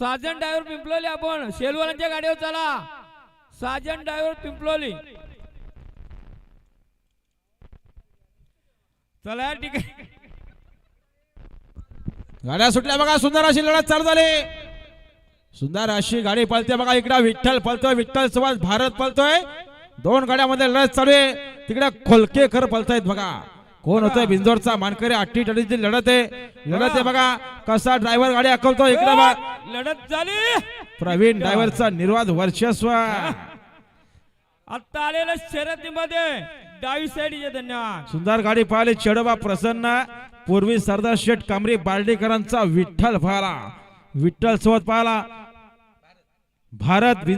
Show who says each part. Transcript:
Speaker 1: Saajan driver Pimploli आपण. शेलवालांच्या गाडीवर चला. साजन ड्रायव्हर पिंपलोली. चला या ठिकाणी.
Speaker 2: गाड्या सुटल्या बघा सुंदर अशी लढत चालू झाली. सुंदर अशी गाडी पळते बघा इकडे विठ्ठल पळतोय विठ्ठल सोबत भारत पळतोय. दोन गाड्यामध्ये लढत चालू आहे. तिकडे खोलकेकर पळतायत बघा. कोण होतोय बिंजोरचा मानकरी? अठ्ठी टडीची लढत आहे. लढत आहे बघा. कसा ड्रायव्हर गाडी अकवतो इकडे बघा.
Speaker 1: लढत झाली.
Speaker 2: प्रवीण ड्रायव्हरचा निर्वाद वर्चस्व.
Speaker 1: आता आलेल्या शर्यतीमध्ये डावी साईड धन्यवाद.
Speaker 2: सुंदर गाडी पाहिली चेडोबा प्रसन्न. पूर्वी सरदार शेठ कामरी बार्डेकरांचा विठ्ठल पाहिला. विठ्ठल सोबत पाहिला. भारत